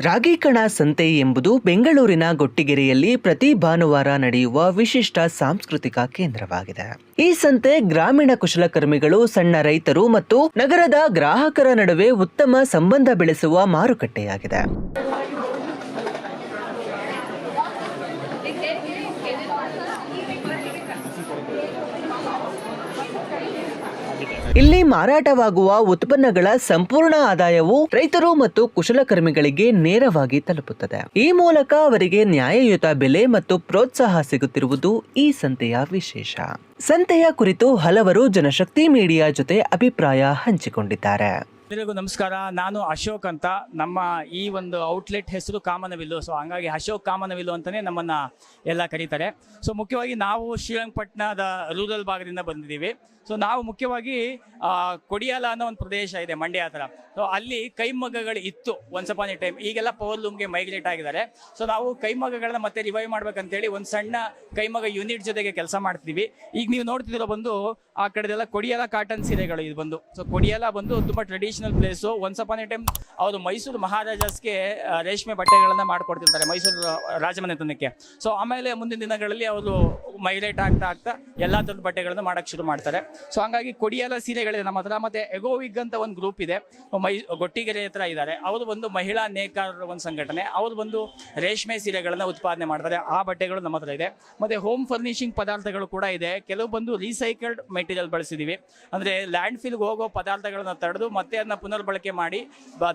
ರಾಗಿಕಣ ಸಂತೆ ಎಂಬುದು ಬೆಂಗಳೂರಿನ ಗೊಟ್ಟಿಗೆರೆಯಲ್ಲಿ ಪ್ರತಿ ಭಾನುವಾರ ನಡೆಯುವ ವಿಶಿಷ್ಟ ಸಾಂಸ್ಕೃತಿಕ ಕೇಂದ್ರವಾಗಿದೆ. ಈ ಸಂತೆ ಗ್ರಾಮೀಣ ಕುಶಲಕರ್ಮಿಗಳು, ಸಣ್ಣ ರೈತರು ಮತ್ತು ನಗರದ ಗ್ರಾಹಕರ ನಡುವೆ ಉತ್ತಮ ಸಂಬಂಧ ಬೆಳೆಸುವ ಮಾರುಕಟ್ಟೆಯಾಗಿದೆ. ಇಲ್ಲಿ ಮಾರಾಟವಾಗುವ ಉತ್ಪನ್ನಗಳ ಸಂಪೂರ್ಣ ಆದಾಯವು ರೈತರು ಮತ್ತು ಕುಶಲಕರ್ಮಿಗಳಿಗೆ ನೇರವಾಗಿ ತಲುಪುತ್ತದೆ. ಈ ಮೂಲಕ ಅವರಿಗೆ ನ್ಯಾಯಯುತ ಬೆಲೆ ಮತ್ತು ಪ್ರೋತ್ಸಾಹ ಸಿಗುತ್ತಿರುವುದು ಈ ಸಂತೆಯ ವಿಶೇಷ. ಸಂತೆಯ ಕುರಿತು ಹಲವರು ಜನಶಕ್ತಿ ಮೀಡಿಯಾ ಜೊತೆ ಅಭಿಪ್ರಾಯ ಹಂಚಿಕೊಂಡಿದ್ದಾರೆ. ಎಲ್ಲರಿಗೂ ನಮಸ್ಕಾರ. ನಾನು ಅಶೋಕ್ ಅಂತ. ನಮ್ಮ ಈ ಒಂದು ಔಟ್ಲೆಟ್ ಹೆಸರು ಕಾಮನವಿಲ್ಲು. ಸೊ ಹಂಗಾಗಿ ಅಶೋಕ್ ಕಾಮನವಿಲ್ಲು ಅಂತಲೇ ನಮ್ಮನ್ನು ಎಲ್ಲ ಕರೀತಾರೆ. ಸೊ ಮುಖ್ಯವಾಗಿ ನಾವು ಶ್ರೀರಂಗಪಟ್ಟಣದ ರೂರಲ್ ಭಾಗದಿಂದ ಬಂದಿದ್ದೀವಿ. ಸೊ ನಾವು ಮುಖ್ಯವಾಗಿ ಕೊಡಿಯಾಲ ಅನ್ನೋ ಒಂದು ಪ್ರದೇಶ ಇದೆ ಮಂಡ್ಯ ಹತ್ರ. ಸೊ ಅಲ್ಲಿ ಕೈಮಗ್ಗಗಳು ಇತ್ತು ಒನ್ಸ್ ಅಪಾನ್ ಎ ಟೈಮ್ ಈಗೆಲ್ಲ ಪವರ್ ಲೂಮ್ಗೆ ಮೈಗ್ರೇಟ್ ಆಗಿದ್ದಾರೆ. ಸೊ ನಾವು ಕೈಮಗ್ಗಗಳನ್ನ ಮತ್ತೆ ರಿವೈವ್ ಮಾಡ್ಬೇಕಂತೇಳಿ ಒಂದು ಸಣ್ಣ ಕೈಮಗ್ಗ ಯೂನಿಟ್ ಜೊತೆಗೆ ಕೆಲಸ ಮಾಡ್ತೀವಿ. ಈಗ ನೀವು ನೋಡ್ತಿದ್ದೀರೋ ಬಂದು, ಆ ಕಡೆದೆಲ್ಲ ಕೊಡಿಯಾಲ ಕಾಟನ್ ಸೀರೆಗಳು ಇದು ಬಂದು. ಸೊ ಕೊಡಿಯಾಲ ಬಂದು ತುಂಬ traditional place once upon a time ಅವರು ಮೈಸೂರು ಮಹಾರಾಜಸ್ಗೆ ರೇಷ್ಮೆ ಬಟ್ಟೆಗಳನ್ನ ಮಾಡ್ಕೊಡ್ತಿರ್ತಾರೆ ಮೈಸೂರು ರಾಜಮನೆತನಕ್ಕೆ. ಸೊ ಆಮೇಲೆ ಮುಂದಿನ ದಿನಗಳಲ್ಲಿ ಅವರು ಮೈಗ್ರೇಟ್ ಆಗ್ತಾ ಆಗ್ತಾ ಎಲ್ಲ ಥರದ ಬಟ್ಟೆಗಳನ್ನು ಮಾಡಕ್ಕೆ ಶುರು ಮಾಡ್ತಾರೆ. ಸೊ ಹಂಗಾಗಿ ಕೊಡಿಯಾಲ ಸೀರೆಗಳಿದೆ. ನಮ್ಮ ಹತ್ರ ಮತ್ತೆ ಎಗೋವಿಗ್ ಅಂತ ಒಂದು ಗ್ರೂಪ್ ಇದೆ. ಮೈ, ಗೊಟ್ಟಿಗೆರೆ ಹತ್ರ ಇದ್ದಾರೆ. ಅವರು ಒಂದು ಮಹಿಳಾ ನೇಕಾರರ ಒಂದು ಸಂಘಟನೆ. ಅವರು ಬಂದು ರೇಷ್ಮೆ ಸೀರೆಗಳನ್ನು ಉತ್ಪಾದನೆ ಮಾಡ್ತಾರೆ. ಆ ಬಟ್ಟೆಗಳು ನಮ್ಮ ಹತ್ರ ಇದೆ. ಮತ್ತೆ ಹೋಮ್ ಫರ್ನಿಶಿಂಗ್ ಪದಾರ್ಥಗಳು ಕೂಡ ಇದೆ. ಕೆಲವು ಬಂದು ರೀಸೈಕಲ್ಡ್ ಮೆಟೀರಿಯಲ್ ಬಳಸಿದೀವಿ. ಅಂದ್ರೆ ಲ್ಯಾಂಡ್ ಫಿಲ್ಗೆ ಹೋಗೋ ಪದಾರ್ಥಗಳನ್ನು ತಡೆದು ಮತ್ತೆ ಅದನ್ನ ಪುನರ್ಬಳಕೆ ಮಾಡಿ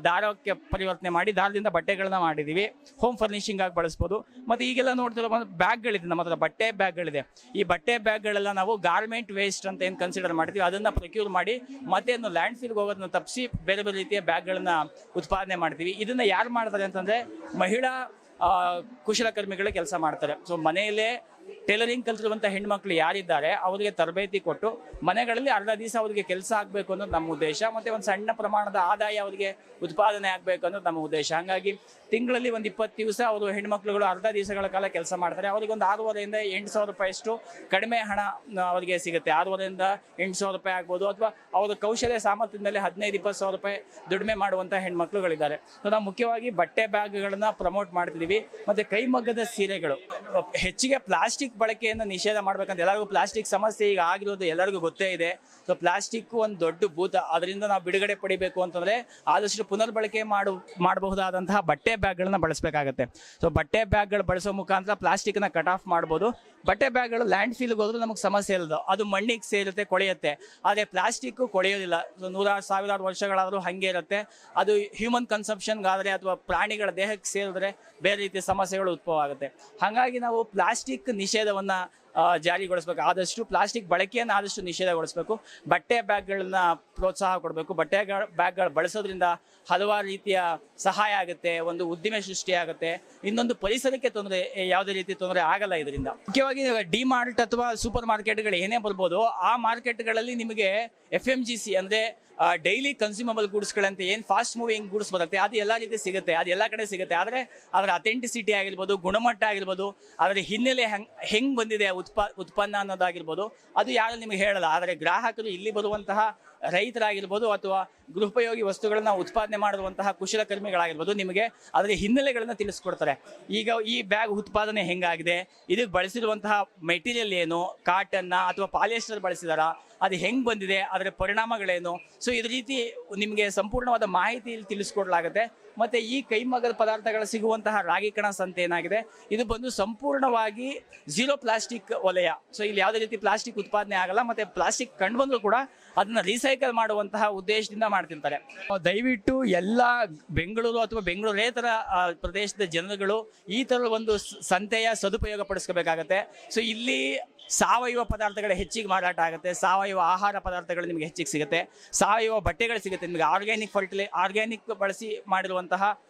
ದಾರಕ್ಕೆ ಪರಿವರ್ತನೆ ಮಾಡಿ, ದಾರದಿಂದ ಬಟ್ಟೆಗಳನ್ನ ಮಾಡಿದೀವಿ. ಹೋಮ್ ಫರ್ನಿಶಿಂಗ್ ಆಗಿ ಬಳಸ್ಬೋದು. ಮತ್ತೆ ಈಗೆಲ್ಲ ನೋಡ್ತಿರೋ ಬ್ಯಾಗ್ಗಳಿದೆ ನಮ್ಮ ಹತ್ರ. ಬಟ್ಟೆ ಬ್ಯಾಗ್ಗಳಿದೆ ಈ ಬಟ್ಟೆ ಬ್ಯಾಗ್ಗಳೆಲ್ಲ ನಾವು ಗಾರ್ಮೆಂಟ್ ವೇಸ್ಟ್ ಅಂತ ಏನು ಕನ್ಸಿಡರ್ ಮಾಡ್ತೀವಿ? ಅದನ್ನ ಪ್ರೊಕ್ಯೂರ್ ಮಾಡಿ ಮತ್ತೆ ಅದನ್ನು ಲ್ಯಾಂಡ್ ಫಿಲ್ಗೆ ಹೋಗೋದನ್ನ ತಪ್ಪಿಸಿ ಬೇರೆ ಬೇರೆ ರೀತಿಯ ಬ್ಯಾಗ್ಗಳನ್ನ ಉತ್ಪಾದನೆ ಮಾಡ್ತೀವಿ. ಇದನ್ನ ಯಾರು ಮಾಡ್ತಾರೆ ಅಂತಂದ್ರೆ ಮಹಿಳಾ ಕುಶಲಕರ್ಮಿಗಳು ಕೆಲಸ ಮಾಡ್ತಾರೆ. ಸೊ ಮನೆಯಲ್ಲೇ ಟೈಲರಿಂಗ್ ಕಲಿತಿರುವಂಥ ಹೆಣ್ಮಕ್ಳು ಯಾರಿದ್ದಾರೆ, ಅವರಿಗೆ ತರಬೇತಿ ಕೊಟ್ಟು ಮನೆಗಳಲ್ಲಿ ಅರ್ಧ ದಿವಸ ಅವರಿಗೆ ಕೆಲಸ ಆಗಬೇಕು ಅನ್ನೋದು ನಮ್ಮ ಉದ್ದೇಶ. ಮತ್ತೆ ಒಂದು ಸಣ್ಣ ಪ್ರಮಾಣದ ಆದಾಯ ಅವರಿಗೆ ಉತ್ಪಾದನೆ ಆಗಬೇಕು ಅನ್ನೋದು ನಮ್ಮ ಉದ್ದೇಶ. ಹಾಗಾಗಿ ತಿಂಗಳಲ್ಲಿ ಒಂದು ಇಪ್ಪತ್ತು ದಿವಸ ಅವರು ಹೆಣ್ಮಕ್ಳುಗಳು ಅರ್ಧ ದಿವಸಗಳ ಕಾಲ ಕೆಲಸ ಮಾಡ್ತಾರೆ. ಅವರಿಗೆ ಒಂದು ಆರೂವರೆಯಿಂದ ಎಂಟು ಸಾವಿರ ರೂಪಾಯಿಷ್ಟು ಕಡಿಮೆ ಹಣ ಅವರಿಗೆ ಸಿಗುತ್ತೆ. ಆರೂವರೆಯಿಂದ ಎಂಟು ಸಾವಿರ ರೂಪಾಯಿ ಆಗ್ಬೋದು ಅಥವಾ ಅವರ ಕೌಶಲ್ಯ ಸಾಮರ್ಥ್ಯದಲ್ಲಿ ಹದಿನೈದು, ಇಪ್ಪತ್ತು ಸಾವಿರ ರೂಪಾಯಿ ದುಡಿಮೆ ಮಾಡುವಂಥ ಹೆಣ್ಮಕ್ಳುಗಳಿದ್ದಾರೆ. ಸೊ, ನಾವು ಮುಖ್ಯವಾಗಿ ಬಟ್ಟೆ ಬ್ಯಾಗ್ಗಳನ್ನ ಪ್ರಮೋಟ್ ಮಾಡ್ತಿದ್ದೀವಿ. ಮತ್ತು ಕೈಮಗ್ಗದ ಸೀರೆಗಳು, ಹೆಚ್ಚಿಗೆ ಪ್ಲಾಸ್ಟಿಕ್ ಬಳಕೆಯನ್ನು ನಿಷೇಧ ಮಾಡ್ಬೇಕಂತ ಎಲ್ಲರಿಗೂ ಪ್ಲಾಸ್ಟಿಕ್ ಸಮಸ್ಯೆ ಈಗ ಆಗಿರೋದು ಎಲ್ಲರಿಗೂ ಗೊತ್ತೇ ಇದೆ. ಸೊ ಪ್ಲಾಸ್ಟಿಕ್ ಒಂದು ದೊಡ್ಡ ಭೂತ. ಅದರಿಂದ ನಾವು ಬಿಡುಗಡೆ ಪಡಿಬೇಕು ಅಂತಂದ್ರೆ ಆದಷ್ಟು ಪುನರ್ಬಳಕೆ ಮಾಡು, ಮಾಡಬಹುದಾದಂತಹ ಬಟ್ಟೆ ಬ್ಯಾಗ್ಗಳನ್ನ ಬಳಸಬೇಕಾಗತ್ತೆ. ಸೊ ಬಟ್ಟೆ ಬ್ಯಾಗ್ಗಳು ಬಳಸೋ ಮುಖಾಂತರ ಪ್ಲಾಸ್ಟಿಕ್ನ ಕಟ್ ಆಫ್ ಮಾಡ್ಬೋದು. ಬಟ್ಟೆ ಬ್ಯಾಗ್ಗಳು ಲ್ಯಾಂಡ್ ಫೀಲ್ಗೆ ಹೋದ್ರೆ ನಮಗೆ ಸಮಸ್ಯೆ ಇಲ್ಲದು ಅದು ಮಣ್ಣಿಗೆ ಸೇರುತ್ತೆ, ಕೊಳೆಯುತ್ತೆ. ಆದರೆ ಪ್ಲಾಸ್ಟಿಕ್ಕು ಕೊಳೆಯೋದಿಲ್ಲ. ನೂರಾರು, ಸಾವಿರಾರು ವರ್ಷಗಳಾದರೂ ಹಾಗೆ ಇರುತ್ತೆ. ಅದು ಹ್ಯೂಮನ್ ಕನ್ಸಂಪ್ಷನ್ಗಾದರೆ ಅಥವಾ ಪ್ರಾಣಿಗಳ ದೇಹಕ್ಕೆ ಸೇರಿದ್ರೆ ಬೇರೆ ರೀತಿಯ ಸಮಸ್ಯೆಗಳು ಉದ್ಭವ ಆಗುತ್ತೆ. ಹಾಗಾಗಿ ನಾವು ಪ್ಲಾಸ್ಟಿಕ್ ನಿಷೇಧವನ್ನ ಜಾರಿಗೊಳಿಸ್ಬೇಕು. ಆದಷ್ಟು ಪ್ಲಾಸ್ಟಿಕ್ ಬಳಕೆಯನ್ನು ಆದಷ್ಟು ನಿಷೇಧಗೊಳಿಸಬೇಕು. ಬಟ್ಟೆ ಬ್ಯಾಗ್ಗಳನ್ನ ಪ್ರೋತ್ಸಾಹ ಕೊಡಬೇಕು. ಬಟ್ಟೆ ಬ್ಯಾಗ್ಗಳು ಬಳಸೋದ್ರಿಂದ ಹಲವಾರು ರೀತಿಯ ಸಹಾಯ ಆಗುತ್ತೆ, ಒಂದು ಉದ್ದಿಮೆ ಸೃಷ್ಟಿ ಆಗುತ್ತೆ. ಇನ್ನೊಂದು ಪರಿಸರಕ್ಕೆ ತೊಂದರೆ ಯಾವುದೇ ರೀತಿ ತೊಂದರೆ ಆಗಲ್ಲ ಇದರಿಂದ. ಮುಖ್ಯವಾಗಿ ಡಿ ಮಾರ್ಟ್ ಅಥವಾ ಸೂಪರ್ ಮಾರ್ಕೆಟ್ಗಳು ಏನೇ ಬರ್ಬೋದು, ಆ ಮಾರ್ಕೆಟ್ಗಳಲ್ಲಿ ನಿಮಗೆ ಎಫ್ ಎಂ ಜಿ ಸಿ ಅಂದರೆ ಡೈಲಿ ಕನ್ಸ್ಯೂಮಬಲ್ ಗೂಡ್ಸ್ಗಳಂತೆ ಏನು ಫಾಸ್ಟ್ ಮೂವಿಂಗ್ ಗೂಡ್ಸ್ ಬರುತ್ತೆ, ಅದು ಎಲ್ಲ ರೀತಿ ಸಿಗುತ್ತೆ, ಅದು ಎಲ್ಲ ಕಡೆ ಸಿಗುತ್ತೆ. ಆದರೆ ಅದರ ಅಥೆಂಟಿಸಿಟಿ ಆಗಿರ್ಬೋದು, ಗುಣಮಟ್ಟ ಆಗಿರ್ಬೋದು, ಅದರ ಹಿನ್ನೆಲೆ ಹೆಂಗ್, ಹೆಂಗೆ ಬಂದಿದೆ ಉತ್ಪಾ, ಉತ್ಪನ್ನ ಅನ್ನೋದಾಗಿರ್ಬೋದು, ಅದು ಯಾರು ನಿಮಗೆ ಹೇಳಲ್ಲ. ಆದರೆ ಗ್ರಾಹಕರು ಇಲ್ಲಿ ಬರುವಂತಹ ರೈತರಾಗಿರ್ಬೋದು ಅಥವಾ ಗೃಹೋಪಯೋಗಿ ವಸ್ತುಗಳನ್ನ ಉತ್ಪಾದನೆ ಮಾಡುವಂತಹ ಕುಶಲಕರ್ಮಿಗಳಾಗಿರ್ಬೋದು ನಿಮಗೆ ಅದರ ಹಿನ್ನೆಲೆಗಳನ್ನು ತಿಳಿಸ್ಕೊಡ್ತಾರೆ. ಈಗ ಈ ಬ್ಯಾಗ್ ಉತ್ಪಾದನೆ ಹೆಂಗಾಗಿದೆ, ಇದಕ್ಕೆ ಬಳಸಿರುವಂತಹ ಮೆಟೀರಿಯಲ್ ಏನು ಕಾಟನ್ನ ಅಥವಾ ಪಾಲಿಯೆಸ್ಟರ್ ಬಳಸಿದಾರ ಅದು ಹೆಂಗೆ ಬಂದಿದೆ, ಅದರ ಪರಿಣಾಮಗಳೇನು? ಸೊ ಇದ್ರ ರೀತಿ ನಿಮಗೆ ಸಂಪೂರ್ಣವಾದ ಮಾಹಿತಿ ಇಲ್ಲಿ ತಿಳಿಸ್ಕೊಡ್ಲಾಗುತ್ತೆ. ಮತ್ತು ಈ ಕೈಮಗ್ಗದ ಪದಾರ್ಥಗಳು ಸಿಗುವಂತಹ ರಾಗಿ ಕಣ ಸಂತೆ ಏನಾಗಿದೆ? ಇದು ಬಂದು ಸಂಪೂರ್ಣವಾಗಿ ಝೀರೋ ಪ್ಲಾಸ್ಟಿಕ್ ವಲಯ. ಸೊ ಇಲ್ಲಿ ಯಾವುದೇ ರೀತಿ ಪ್ಲಾಸ್ಟಿಕ್ ಉತ್ಪಾದನೆ ಆಗಲ್ಲ, ಮತ್ತು ಪ್ಲಾಸ್ಟಿಕ್ ಕಂಡು ಬಂದರೂ ಕೂಡ ಅದನ್ನು ರೀಸೈಕಲ್ ಮಾಡುವಂತಹ ಉದ್ದೇಶದಿಂದ ಮಾಡ್ತಿರ್ತಾರೆ. ದಯವಿಟ್ಟು ಎಲ್ಲ ಬೆಂಗಳೂರು ಅಥವಾ ಬೆಂಗಳೂರೇತರ ಪ್ರದೇಶದ ಜನರುಗಳು ಈ ಥರದ ಒಂದು ಸಂತೆಯ ಸದುಪಯೋಗ ಪಡಿಸ್ಕೋಬೇಕಾಗತ್ತೆ. ಸೊ ಇಲ್ಲಿ ಸಾವಯವ ಪದಾರ್ಥಗಳು ಹೆಚ್ಚಿಗೆ ಮಾರಾಟ ಆಗುತ್ತೆ. ಸಾವಯವ ಆಹಾರ ಪದಾರ್ಥಗಳು ನಿಮಗೆ ಹೆಚ್ಚಿಗೆ ಸಿಗುತ್ತೆ. ಸಾವಯವ ಬಟ್ಟೆಗಳು ಸಿಗುತ್ತೆ. ನಿಮಗೆ ಆರ್ಗ್ಯಾನಿಕ್ ಫರ್ಟಿಲೈ ಆರ್ಗ್ಯಾನಿಕ್ ಬಳಸಿ ಮಾಡಿರುವಂತಹ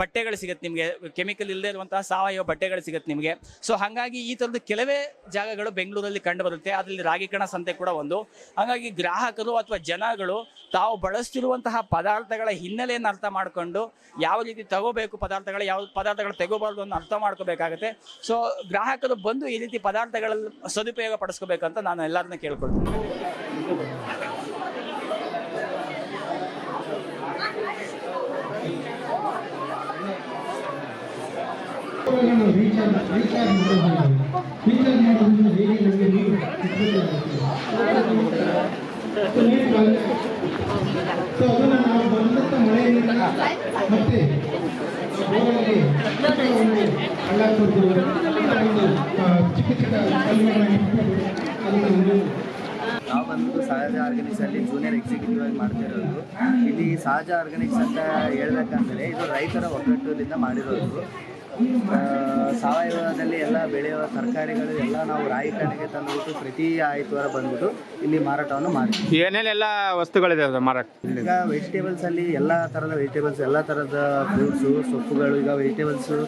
ಬಟ್ಟೆಗಳು ಸಿಗುತ್ತೆ ನಿಮಗೆ. ಕೆಮಿಕಲ್ ಇಲ್ಲದೆ ಇರುವಂತಹ ಸಾವಯವ ಬಟ್ಟೆಗಳು ಸಿಗುತ್ತೆ ನಿಮಗೆ. ಸೊ ಹಾಗಾಗಿ ಈ ಥರದ್ದು ಕೆಲವೇ ಜಾಗಗಳು ಬೆಂಗಳೂರಲ್ಲಿ ಕಂಡು ಬರುತ್ತೆ. ಅದರಲ್ಲಿ ರಾಗಿಕಣ ಸಂತೆ ಕೂಡ ಒಂದು. ಹಾಗಾಗಿ ಗ್ರಾಹಕರು ಅಥವಾ ಜನಗಳು ತಾವು ಬಳಸ್ತಿರುವಂತಹ ಪದಾರ್ಥಗಳ ಹಿನ್ನೆಲೆಯನ್ನು ಅರ್ಥ ಮಾಡಿಕೊಂಡು ಯಾವ ರೀತಿ ತಗೋಬೇಕು ಪದಾರ್ಥಗಳು, ಯಾವ ಪದಾರ್ಥಗಳು ತಗೋಬಾರ್ದು ಅಂತ ಅರ್ಥ ಮಾಡ್ಕೋಬೇಕಾಗುತ್ತೆ. ಸೊ ಗ್ರಾಹಕರು ಬಂದು ಈ ರೀತಿ ಪದಾರ್ಥಗಳಲ್ಲಿ ಸದುಪಯೋಗ ಪಡಿಸ್ಕೋಬೇಕಂತ ನಾನು ಎಲ್ಲರನ್ನ ಕೇಳ್ಕೊಳ್ತೀನಿ. ಇವಾಗ ನಾವು ರೀಚಾರ್ಜ್ ರೀಚಾರ್ಜ್ ಮಾಡೋದು ರೀಚಾರ್ಜ್ ಮಾಡೋದ್ರಿಂದ ಹೇಗೆ ನಮಗೆ ನೀರು ಸೊ ಅದನ್ನು ನಾವು ಬಂದಂಥ ಮಳೆಯಿಂದ ಮತ್ತೆ ಹಳ್ಳ ಕೊಡ್ತೀವಿ ಚಿಕ್ಕ ಚಿಕ್ಕ ಕಲ್ಲುಗಳನ್ನ ಇಟ್ಬಿಟ್ಟು ನಾವು ಬಂದು ಸಹಜ ಆರ್ಗಾನಿಕ್ಸ್ ಅಲ್ಲಿ ಜೂನಿಯರ್ ಎಕ್ಸಿಕ್ಯೂಟಿವ್ ಆಗಿ ಮಾಡ್ತಿರೋದು ಇಲ್ಲಿ ಸಹಜ ಆರ್ಗಾನಿಕ್ಸ್ ಅಂತ ಹೇಳ್ಬೇಕಂದ್ರೆ ಇದು ರೈತರ ಒಗ್ಗಟ್ಟಿನಿಂದ ಮಾಡಿರೋದು. ಸಾವಯವದಲ್ಲಿ ಎಲ್ಲ ಬೆಳೆಯುವ ತರಕಾರಿಗಳು ಎಲ್ಲ ನಾವು ರಾಯಿಕಣಿಗೆ ತಂದುಬಿಟ್ಟು ಪ್ರತಿ ಆಯ್ತವಾರ ಬಂದ್ಬಿಟ್ಟು ಇಲ್ಲಿ ಮಾರಾಟವನ್ನು ಮಾಡ್ತೀವಿ. ಏನೇನೆಲ್ಲ ವಸ್ತುಗಳಿದೆ ಅದು ಮಾರಾಟ? ಈಗ ವೆಜಿಟೇಬಲ್ಸ್ ಅಲ್ಲಿ ಎಲ್ಲ ಥರದ ವೆಜಿಟೇಬಲ್ಸ್ ಎಲ್ಲ ತರದ ಫ್ರೂಟ್ಸು ಸೊಪ್ಪುಗಳು ಈಗ ವೆಜಿಟೇಬಲ್ಸು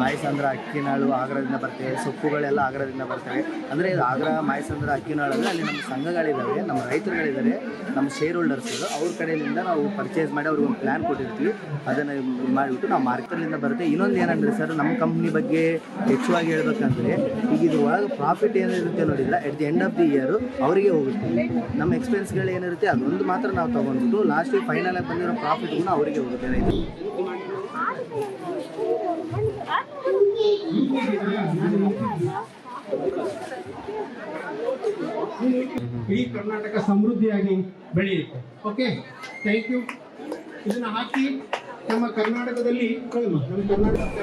ಮಾಯಸಂದ್ರ ಅಕ್ಕಿನಾಳು ಆಗ್ರದಿಂದ ಬರ್ತವೆ ಸೊಪ್ಪುಗಳೆಲ್ಲ ಆಗ್ರದಿಂದ ಬರ್ತವೆ. ಅಂದ್ರೆ ಇದು ಆಗ್ರ ಮಾಯಸಂದ್ರ ಅಕ್ಕಿನಾಳು ಅಂದರೆ ಅಲ್ಲಿ ನಮ್ಮ ಸಂಘಗಳಿದ್ದಾವೆ ನಮ್ಮ ರೈತರುಗಳಿದ್ದಾರೆ ನಮ್ಮ ಶೇರ್ ಹೋಲ್ಡರ್ಸ್ ಅವ್ರ ಕಡೆಯಿಂದ ನಾವು ಪರ್ಚೇಸ್ ಮಾಡಿ ಅವ್ರಿಗೆ ಒಂದು ಪ್ಲಾನ್ ಕೊಟ್ಟಿರ್ತೀವಿ. ಅದನ್ನ ಮಾಡಿಬಿಟ್ಟು ನಾವು ಮಾರ್ಕೆಟ್ ಬರುತ್ತೆ. ಇನ್ನೊಂದು ಏನಂದ್ರೆ ಸರ್ ನಮ್ಮ ಕಂಪ್ನಿ ಬಗ್ಗೆ ಹೆಚ್ಚುವಾಗಿ ಹೇಳ್ಬೇಕಂದ್ರೆ, ಈಗ ಇದ್ರ ಪ್ರಾಫಿಟ್ ಏನಿರುತ್ತೆ ನೋಡಿದ್ರೆ at the end of the year ಅವರಿಗೆ ಹೋಗುತ್ತೆ. ನಮ್ಮ ಎಕ್ಸ್ಪೆನ್ಸ್ಗಳು ಏನಿರುತ್ತೆ, ಅದೊಂದು ಮಾತ್ರ ನಾವು ತೊಗೊಂಡ್ಬಿಟ್ಟು ಲಾಸ್ಟ್ ಫೈನಲ್ ಆಗಿ ಬಂದಿರೋ ಪ್ರಾಫಿಟ್ ಕೂಡ ಅವರಿಗೆ ಹೋಗುತ್ತೆ. ರೈತರು ಇಡೀ ಕರ್ನಾಟಕ ಸಮೃದ್ಧಿಯಾಗಿ ಬೆಳೆಯುತ್ತೆ. ಓಕೆ ಥ್ಯಾಂಕ್ ಯು ಇದನ್ನ ಹಾಕಿ ನಮ್ಮ ಕರ್ನಾಟಕದಲ್ಲಿ ನಮ್ಮ ಕರ್ನಾಟಕ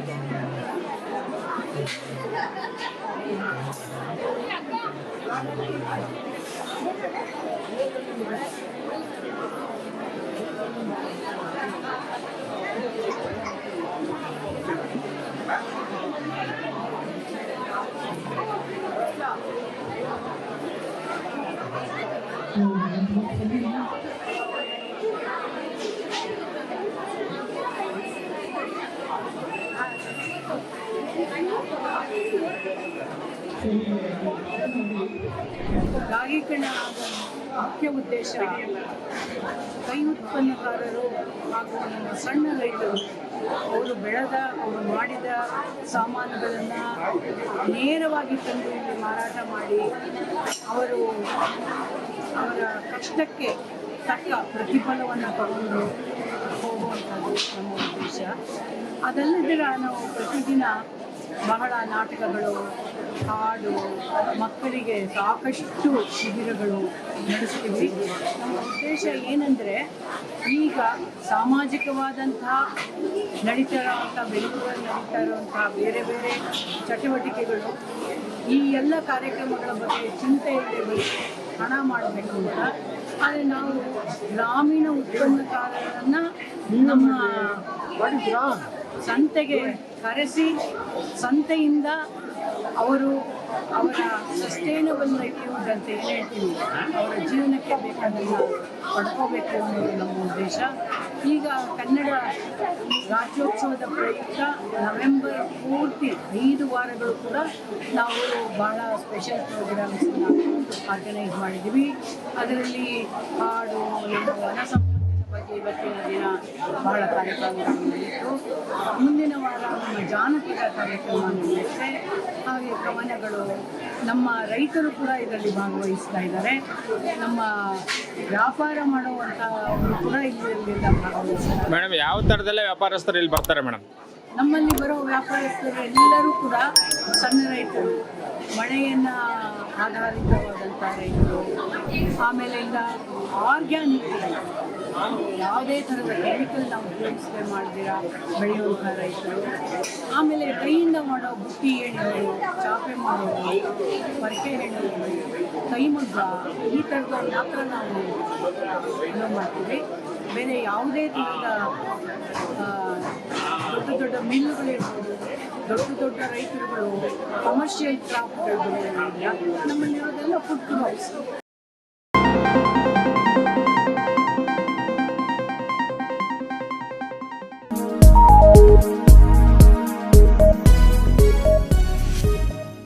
sorry. ಗಾಗಿಕರಣ ಮುಖ್ಯ ಉದ್ದೇಶ ಕೈ ಉತ್ಪನ್ನಕಾರರು ಹಾಗೂ ನಮ್ಮ ಸಣ್ಣ ರೈತರು, ಅವರು ಬೆಳೆದ ಅವರು ಮಾಡಿದ ಸಾಮಾನುಗಳನ್ನು ನೇರವಾಗಿ ತಂದು ಇಲ್ಲಿ ಮಾರಾಟ ಮಾಡಿ ಅವರು ಅವರ ಕಷ್ಟಕ್ಕೆ ತಕ್ಕ ಪ್ರತಿಫಲವನ್ನು ತಗೊಂಡು ಹೋಗುವಂಥದ್ದು ನಮ್ಮ ಉದ್ದೇಶ. ಅದಲ್ಲದೆ ನಾವು ಪ್ರತಿದಿನ ಬಹಳ ನಾಟಕಗಳು ಹಾಡು ಮಕ್ಕಳಿಗೆ ಸಾಕಷ್ಟು ಶಿಬಿರಗಳು ನಡೆಸ್ತೀವಿ. ನಮ್ಮ ಉದ್ದೇಶ ಏನಂದರೆ ಈಗ ಸಾಮಾಜಿಕವಾದಂತಹ ನಡೀತಾ ಇರುವಂಥ ಬೆಂಗಳೂರಲ್ಲಿ ನಡೀತಾ ಇರುವಂತಹ ಬೇರೆ ಬೇರೆ ಚಟುವಟಿಕೆಗಳು ಈ ಎಲ್ಲ ಕಾರ್ಯಕ್ರಮಗಳ ಬಗ್ಗೆ ಚಿಂತೆ ಇಲ್ಲದೆ ಹಣ ಮಾಡಬೇಕು ಅಂತ. ಆದರೆ ನಾವು ಗ್ರಾಮೀಣ ಉತ್ಪನ್ನಕಾರರನ್ನು ನಮ್ಮ ಸಂತೆಗೆ ಕರೆಸಿ ಸಂತೆಯಿಂದ ಅವರು ಅವರ ಸಸ್ಟೈನಬಲ್ ಲೈವ್ಲಿಹುಡ್ ಅಂತ ಏನು ಹೇಳ್ತೀವಿ ಅವರ ಜೀವನಕ್ಕೆ ಬೇಕಾದನ್ನು ಪಡ್ಕೋಬೇಕು ಅನ್ನೋದು ನಮ್ಮ ಉದ್ದೇಶ. ಈಗ ಕನ್ನಡ ರಾಜ್ಯೋತ್ಸವದ ಪ್ರಯುಕ್ತ ನವೆಂಬರ್ ಪೂರ್ತಿ ಐದು ವಾರಗಳು ಕೂಡ ನಾವು ಬಹಳ ಸ್ಪೆಷಲ್ ಪ್ರೋಗ್ರಾಮ್ಸ್ ಆರ್ಗನೈಸ್ ಮಾಡಿದ್ದೀವಿ. ಅದರಲ್ಲಿ ಹಾಡು ವನ ಇವತ್ತಿನ ದಿನ ಬಹಳ ಕಾರ್ಯಕ್ರಮಗಳು ನಡೆಯಿತು. ಮುಂದಿನ ವಾರ ನಮ್ಮ ಜಾನಪದ ಕಾರ್ಯಕ್ರಮ ನಡೆಯುತ್ತೆ. ಹಾಗೆ ಕವನಗಳು ನಮ್ಮ ರೈತರು ಕೂಡ ಇದರಲ್ಲಿ ಭಾಗವಹಿಸ್ತಾ ಇದ್ದಾರೆ. ನಮ್ಮ ವ್ಯಾಪಾರ ಮಾಡುವಂಥವರು ಕೂಡ ಇದರಲ್ಲೆಲ್ಲ ಭಾಗವಹಿಸ್ತಾರೆ. ಮೇಡಮ್ ಯಾವ ಥರದಲ್ಲೇ ವ್ಯಾಪಾರಸ್ಥರು ಇಲ್ಲಿ ಬರ್ತಾರೆ ಮೇಡಮ್? ನಮ್ಮಲ್ಲಿ ಬರೋ ವ್ಯಾಪಾರಸ್ಥರು ಎಲ್ಲರೂ ಕೂಡ ಸಣ್ಣ ರೈತರು. ಮಳೆಯನ್ನು ಆಧಾರಿತವಾದಂಥ ರೈತರು. ಆಮೇಲೆ ಈಗ ಆರ್ಗ್ಯಾನಿಕ್ ಯಾವುದೇ ಥರದ ಕೆಮಿಕಲ್ ನಾವು ಉಪಯೋಗಿಸದೆ ಮಾಡ್ತೀರಾ ಬೆಳೆಯುವಂಥ ರೈತರು. ಆಮೇಲೆ ಕೈಯಿಂದ ಮಾಡೋ ಬುಟ್ಟಿ ಎಣ್ಣೆಗಳು ಚಾಪೆ ಮಾಡೋದು ಪರಕೆ ಎಣ್ಣೆಗಳು ಕೈಮಗ್ಗ, ಈ ಥರದ ಮಾತ್ರ ನಾವು ಇದು ಮಾಡ್ತೀವಿ. ಬೇರೆ ಯಾವುದೇ ಥರದ ದೊಡ್ಡ ದೊಡ್ಡ ದೊಡ್ಡ ಮಿಲ್ಲುಗಳಿರ್ಬೋದು ದೊಡ್ಡ ದೊಡ್ಡ ರೈತರುಗಳು ಕಮರ್ಷಿಯಲ್ ಕ್ರಾಪ್ಗಳು ನಮ್ಮಲ್ಲಿರೋದೆಲ್ಲ ಫುಡ್ ಕ್ರಾಪ್ಸ್